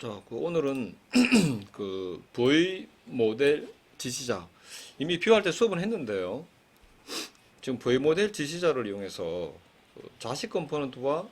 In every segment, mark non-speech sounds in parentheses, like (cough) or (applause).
자, 그 오늘은 (clears throat) 그 V 모델 지시자 이미 비교할 때 수업은 했는데요. 지금 V 모델 지시자를 이용해서 그 자식 컴포넌트와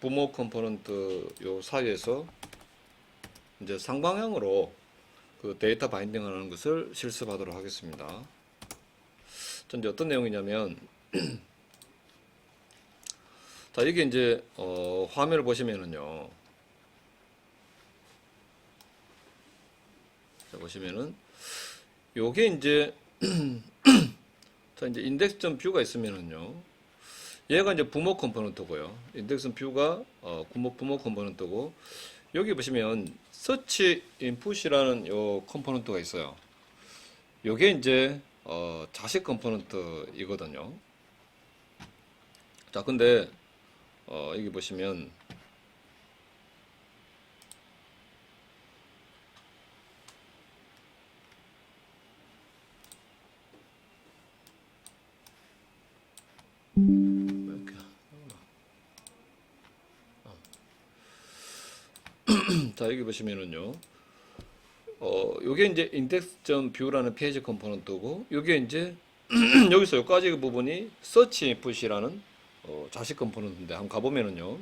부모 컴포넌트 요 사이에서 이제 상방향으로 그 데이터 바인딩하는 것을 실습하도록 하겠습니다. 자, 이제 어떤 내용이냐면 (clears throat) 자, 이게 이제 어, 화면을 보시면은요. 자, 보시면은 요게 이제 (clears throat) 자, 이제 인덱스.점 뷰가 있으면은요. 얘가 이제 부모 컴포넌트고요. 인덱스 뷰가 어, 부모 부모 컴포넌트고 여기 보시면 서치 인풋이라는 요 컴포넌트가 있어요. 요게 이제 어, 자식 컴포넌트이거든요. 자, 근데 어, 여기 보시면 자, 여기 보시면은요. 어, 요게 이제 index.view라는 페이지 컴포넌트고 요게 이제 (clears throat) 여기서 여기까지 그 부분이 search input이라는 어, 자식 컴포넌트인데 한번 가보면은요.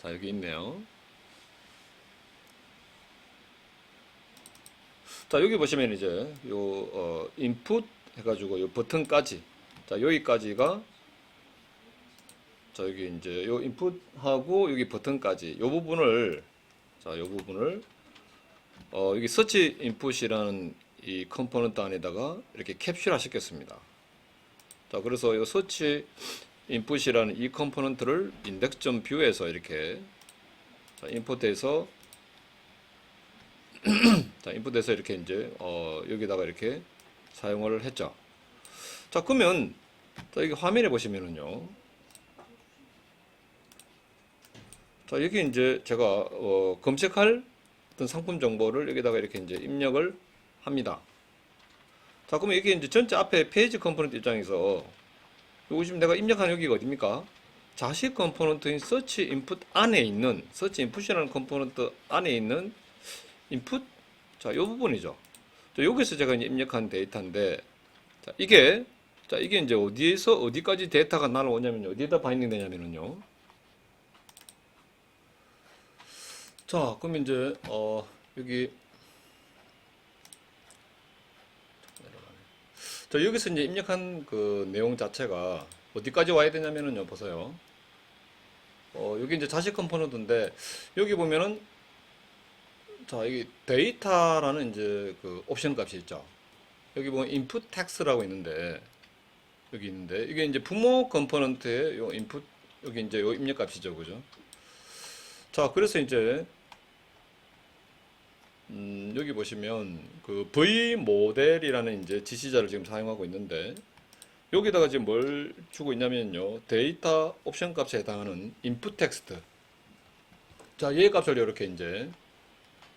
자, 여기 있네요. 자, 여기 보시면 이제 요 어, input 해가지고 요 버튼까지 자, 여기까지가 자, 여기 이제 요 인풋하고 여기 버튼까지 요 부분을 자, 요 부분을 어, 여기 서치 인풋이라는 이 컴포넌트 안에다가 이렇게 캡슐화 시켰습니다. 자, 그래서 요 서치 인풋이라는 이 컴포넌트를 인덱스.점 뷰에서 이렇게 자, 인풋해서 (clears throat) 자, 인풋해서 이렇게 이제 어, 여기다가 이렇게 사용을 했죠. 자, 그러면 자, 여기 화면에 보시면은요. 자, 여기 이제 제가 어, 검색할 어떤 상품 정보를 여기다가 이렇게 이제 입력을 합니다. 자, 그러면 여기 이제 전체 앞에 페이지 컴포넌트 입장에서 요거 지금 내가 입력한 여기가 어딥니까? 자식 컴포넌트인 서치 인풋 안에 있는 서치 인풋이라는 컴포넌트 안에 있는 인풋 자, 요 부분이죠. 자, 여기서 제가 이제 입력한 데이터인데 자, 이게 자, 이게 이제 어디에서 어디까지 데이터가 날아오냐면요. 어디에다 바인딩 되냐면은요. 자, 그럼 이제 어 여기 자, 여기서 이제 입력한 그 내용 자체가 어디까지 와야 되냐면은요, 보세요. 어, 여기 이제 자식 컴포넌트인데 여기 보면은 자, 여기 데이터라는 이제 그 옵션 값이 있죠. 여기 보면 input text라고 있는데 여기 있는데 이게 이제 부모 컴포넌트의 요 input 여기 이제 요 입력 값이죠, 그죠? 자, 그래서 이제 음, 여기 보시면 그 V 모델이라는 이제 지시자를 지금 사용하고 있는데 여기다가 지금 뭘 주고 있냐면요. 데이터 옵션 값에 해당하는 input 텍스트. 자, 얘 값을 이렇게 이제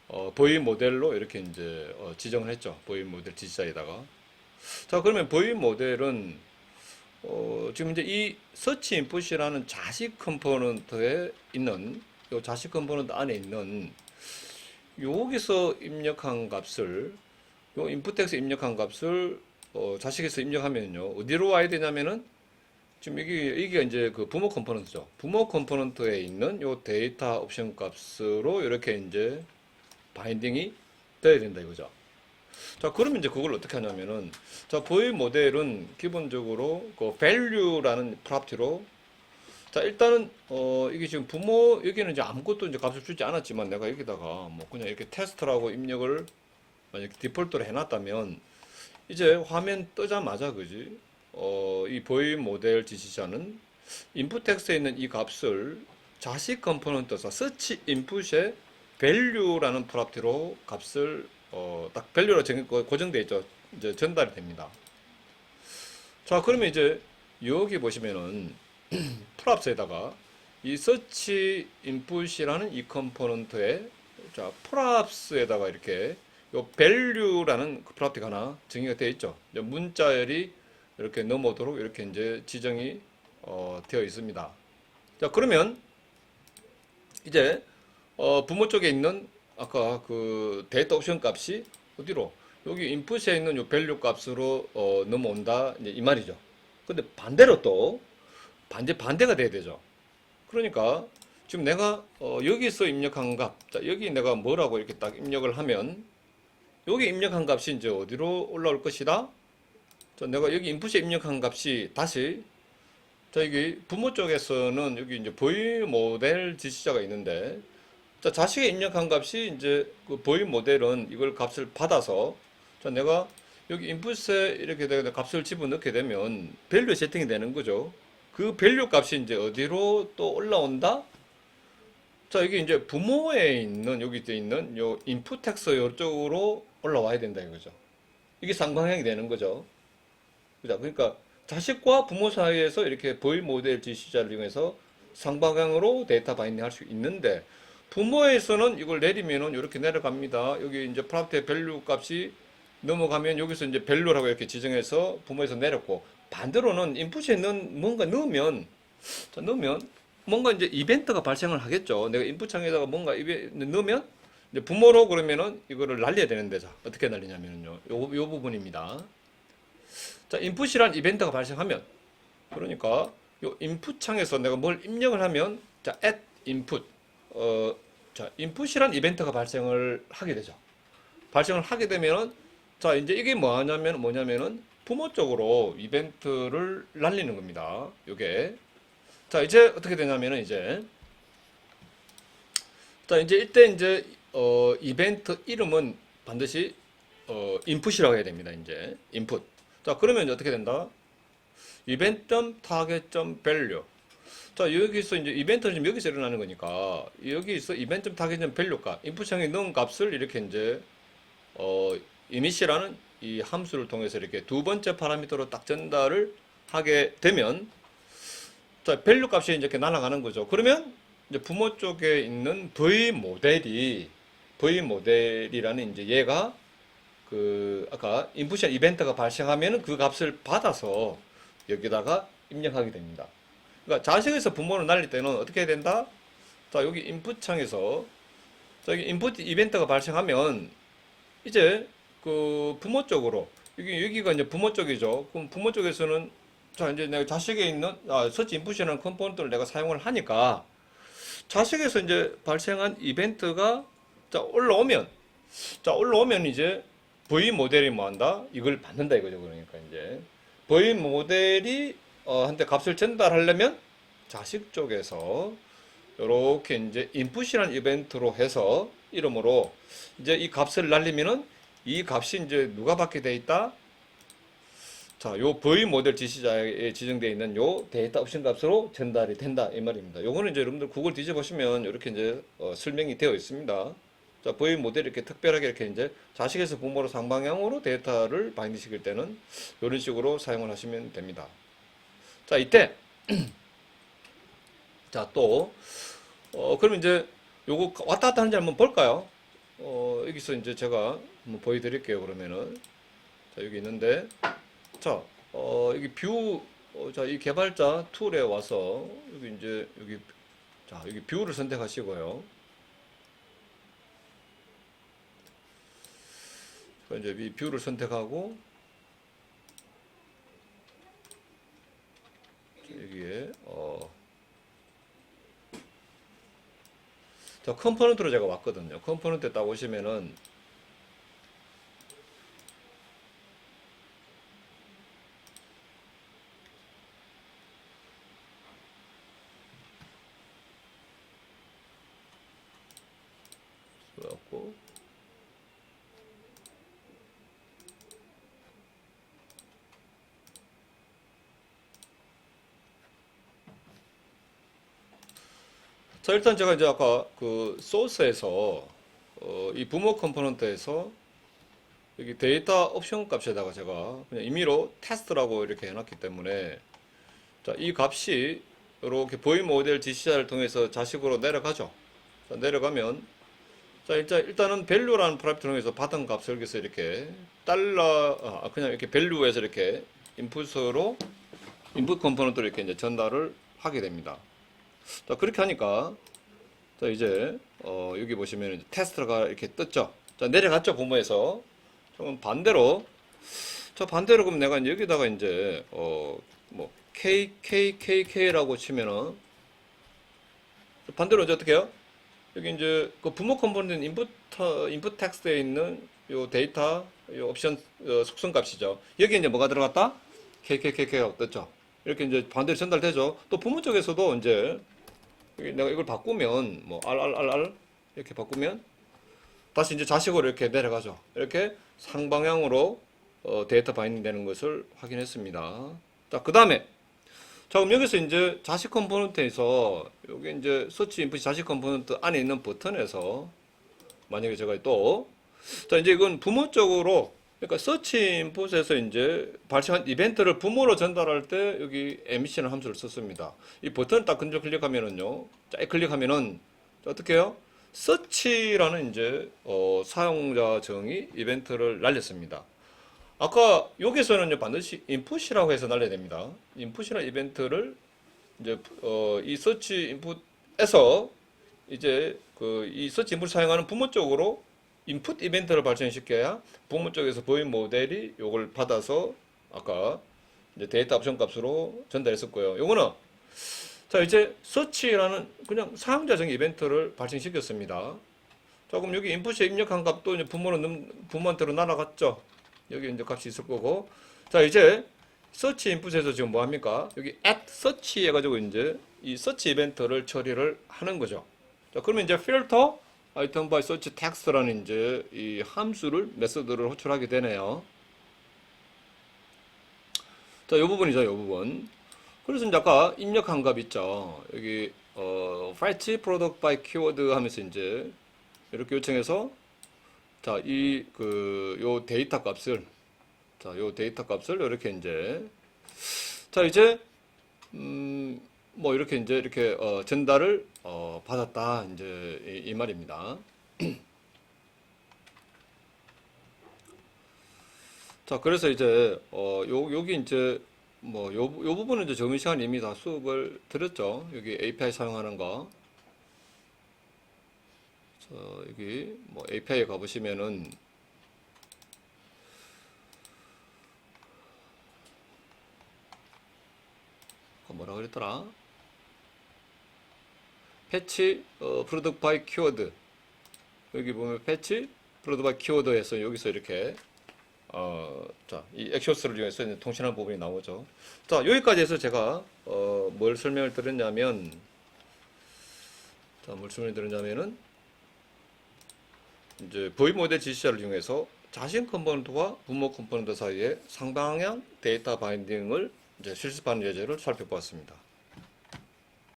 어, V 모델로 이렇게 이제 어, 지정을 했죠. V 모델 지시자에다가. 자, 그러면 V 모델은 어, 지금 이제 이 서치 인풋이라는 자식 컴포넌트에 있는 요 자식 컴포넌트 안에 있는 여기서 입력한 값을 요 인풋텍스 입력한 값을 어, 자식에서 입력하면요. 어디로 와야 되냐면은 지금 여기 여기가 이제 그 부모 컴포넌트죠. 부모 컴포넌트에 있는 요 데이터 옵션 값으로 이렇게 이제 바인딩이 돼야 된다 이거죠. 자 그러면 이제 그걸 어떻게 하냐면은 자 보이 모델은 기본적으로 그 value라는 프로퍼티로 자 일단은 어 이게 지금 부모 여기는 이제 아무것도 이제 값을 주지 않았지만 내가 여기다가 뭐 그냥 이렇게 테스트라고 입력을 만약 디폴트로 해놨다면 이제 화면 뜨자마자 그지 어 이 보이 모델 지시자는 인풋 텍스트에 있는 이 값을 자식 컴포넌트에서 서치 인풋의 value라는 프로퍼티로 값을 어 딱 value로 정 고정돼 있죠 이제 전달이 됩니다. 자 그러면 이제 여기 보시면은 (clears throat) 프랍스에다가 이 서치 인풋이라는 이 컴포넌트에 자 프랍스에다가 이렇게 요 value라는 그 프랍티가 하나 정의가 되어 있죠. 문자열이 이렇게 넘어도록 이렇게 이제 지정이 어, 되어 있습니다. 자, 그러면 이제 어, 부모 쪽에 있는 아까 그 데이터 옵션 값이 어디로 여기 인풋에 있는 요 밸류 값으로 어, 넘어온다 이 말이죠. 근데 반대로 또 반대 반대가 돼야 되죠. 그러니까 지금 내가 어, 여기서 입력한 값, 자, 여기 내가 뭐라고 이렇게 딱 입력을 하면 여기 입력한 값이 이제 어디로 올라올 것이다. 자, 내가 여기 인풋에 입력한 값이 다시 자, 여기 부모 쪽에서는 여기 이제 보이 모델 지시자가 있는데 자, 자식의 입력한 값이 이제 그 보이 모델은 이걸 값을 받아서 자, 내가 여기 인풋에 이렇게 내가 값을 집어넣게 되면 밸류 세팅이 되는 거죠. 그 밸류 값이 이제 어디로 또 올라온다? 자, 여기 이제 부모에 있는 여기 돼 있는 요 인풋 텍스트 이쪽으로 올라와야 된다 이거죠. 이게 쌍방향이 되는 거죠. 그죠? 그러니까 자식과 부모 사이에서 이렇게 보이 모델 지시자를 이용해서 상방향으로 데이터 바인딩 할 수 있는데 부모에서는 이걸 내리면은 이렇게 내려갑니다. 여기 이제 프로젝트의 밸류 값이 넘어가면 여기서 이제 밸류라고 이렇게 지정해서 부모에서 내렸고 반대로는 인풋에 있는 뭔가 넣으면 자, 넣으면 뭔가 이제 이벤트가 발생을 하겠죠. 내가 인풋 창에다가 뭔가 이벤트 넣으면 이제 부모로 그러면은 이거를 날려야 되는데 자 어떻게 날리냐면요. 요, 요 부분입니다. 자, 인풋이란 이벤트가 발생하면 그러니까 요 인풋 창에서 내가 뭘 입력을 하면 자, add input 어, 자, 인풋이란 이벤트가 발생을 하게 되죠. 발생을 하게 되면은 자, 이제 이게 뭐냐면 뭐냐면은 부모 쪽으로 이벤트를 날리는 겁니다. 요게 자, 이제 어떻게 되냐면은 이제 자, 이제 이때 이제 어, 이벤트 이름은 반드시 어, 인풋이라고 해야 됩니다. 이제 인풋. 자, 그러면 이제 어떻게 된다? 이벤트 타겟 밸류. 자, 여기서 이제 이벤트는 지금 여기서 일어나는 거니까 여기서 이벤트 타겟 밸류가 인풋창에 넣은 값을 이렇게 이제 어, 이미시라는 이 함수를 통해서 이렇게 두 번째 파라미터로 딱 전달을 하게 되면 자, 밸류 값이 이렇게 날아가는 거죠. 그러면 이제 부모 쪽에 있는 V 모델이 V 모델이라는 이제 얘가 그 아까 인풋이나 이벤트가 발생하면 그 값을 받아서 여기다가 입력하게 됩니다. 그러니까 자식에서 부모를 날릴 때는 어떻게 해야 된다? 자, 여기 인풋 창에서 자, 여기 인풋 이벤트가 발생하면 이제 그 부모 쪽으로 여기 여기가 이제 부모 쪽이죠. 그럼 부모 쪽에서는 자, 이제 내가 자식에 있는 아, 서치 인풋이라는 컴포넌트를 내가 사용을 하니까 자식에서 이제 발생한 이벤트가 자, 올라오면 자, 올라오면 이제 V 모델이 뭐 한다? 이걸 받는다 이거죠. 그러니까 이제 V 모델이 어, 한테 값을 전달하려면 자식 쪽에서 이렇게 이제 인풋이라는 이벤트로 해서 이름으로 이제 이 값을 날리면은 이 값이 이제 누가 받게 돼 있다? 자, 요 V 모델 지시자에 지정되어 있는 요 데이터 옵션 값으로 전달이 된다 이 말입니다. 요거는 이제 여러분들 구글 뒤져보시면 이렇게 이제 어, 설명이 되어 있습니다. 자, V 모델 이렇게 특별하게 이렇게 이제 자식에서 부모로 상방향으로 데이터를 바인드 시킬 때는 이런 식으로 사용을 하시면 됩니다. 자, 이때 (clears throat) 자, 또 어, 그럼 이제 요거 왔다 갔다 하는지 한번 볼까요? 어, 여기서 이제 제가 한번 보여드릴게요. 그러면은 자, 여기 있는데 자, 어, 여기 뷰 어, 자, 이 개발자 툴에 와서 여기 이제 여기 자, 여기 뷰를 선택하시고요. 자, 이제 이 뷰를 선택하고 자, 여기에 어 자, 컴포넌트로 제가 왔거든요. 컴포넌트에 딱 오시면은 그래갖고 자 일단 제가 이제 아까 그 소스에서 어, 이 부모 컴포넌트에서 여기 데이터 옵션 값에다가 제가 그냥 임의로 테스트라고 이렇게 해놨기 때문에 자, 이 값이 이렇게 보이 모델 지시자를 통해서 자식으로 내려가죠. 자, 내려가면 자, 일단, 일단은 밸류라는 프라이빗 통해서 받은 값을 여기서 이렇게 달러, 아, 그냥 이렇게 밸류에서 이렇게 인풋으로, 인풋 컴포넌트로 이렇게 이제 전달을 하게 됩니다. 자, 그렇게 하니까 자, 이제 어, 여기 보시면 테스트가 이렇게 떴죠. 자, 내려갔죠, 부모에서. 그럼 반대로 자, 반대로 그럼 내가 이제 여기다가 이제 어, 뭐 K K K K라고 치면은 반대로 이제 어떻게 해요? 여기 이제 그 부모 컴포넌트 인풋 인풋 텍스트에 있는 요 데이터 요 옵션 어, 속성 값이죠. 여기 이제 뭐가 들어갔다? KKKK가 떴죠. 이렇게 이제 반대로 전달되죠. 또 부모 쪽에서도 이제 내가 이걸 바꾸면 뭐 RRRR 이렇게 바꾸면 다시 이제 자식으로 이렇게 내려가죠. 이렇게 상방향으로 어, 데이터 바인딩 되는 것을 확인했습니다. 자, 그 다음에 자, 그럼 여기서 이제 자식 컴포넌트에서 여기 이제 서치 인풋 자식 컴포넌트 안에 있는 버튼에서 만약에 제가 또 자, 이제 이건 부모 쪽으로 그러니까 서치 인풋에서 이제 발생한 이벤트를 부모로 전달할 때 여기 에미션 함수를 썼습니다. 이 버튼을 딱 근접 클릭하면은요. 쫙 클릭하면은 어떻게 해요? 서치라는 이제 어, 사용자 정의 이벤트를 날렸습니다. 아까 여기서는 반드시 인풋이라고 해서 날려야 됩니다. 인풋이라는 이벤트를 이제 어, 이 서치 인풋에서 이제 그 이 서치 인풋을 사용하는 부모 쪽으로 인풋 이벤트를 발생시켜야 부모 쪽에서 보인 모델이 요걸 받아서 아까 이제 데이터 옵션 값으로 전달했었고요. 요거는 자 이제 서치라는 그냥 사용자적 이벤트를 발생시켰습니다. 자 그럼 여기 인풋에 입력한 값도 이제 부모는 넘- 부모한테로 날아갔죠. 여기 이제 값이 있을 거고 자 이제 서치 인풋에서 지금 뭐 합니까? 여기 at search 해가지고 이제 이 서치 이벤트를 처리를 하는 거죠. 자 그러면 이제 filter item by search text라는 이제 이 함수를 메서드를 호출하게 되네요. 자, 이 부분이죠, 이 부분. 그래서 이제 아까 입력한 값 있죠. 여기 어, fetch product by keyword 하면서 이제 이렇게 요청해서 자, 이 그 요 데이터 값을 자, 요 데이터 값을 이렇게 이제 자, 이제 음, 뭐 이렇게 이제 이렇게 어, 전달을 어, 받았다 이제 이, 이 말입니다. (clears throat) 자, 그래서 이제 어, 요 여기 이제 뭐 요, 요 부분은 이제 저번 시간에 이미 다 수업을 드렸죠. 여기 API 사용하는 거. 자, 여기 뭐 API에 가보시면은 어, 뭐라 그랬더라? 패치 어, 바이 키워드 여기 보면 패치 프로덕트 바이 키워드에서 여기서 이렇게 어, 자, 이 액쇼스를 이용해서 이제 통신하는 부분이 나오죠. 자, 여기까지 해서 제가 어, 뭘 설명을 드렸냐면 자, 뭘 설명을 드렸냐면은 이제 V 모델 지시자를 이용해서 자신 컴포넌트와 부모 컴포넌트 사이에 상방향 데이터 바인딩을 이제 실습하는 예제를 살펴보았습니다.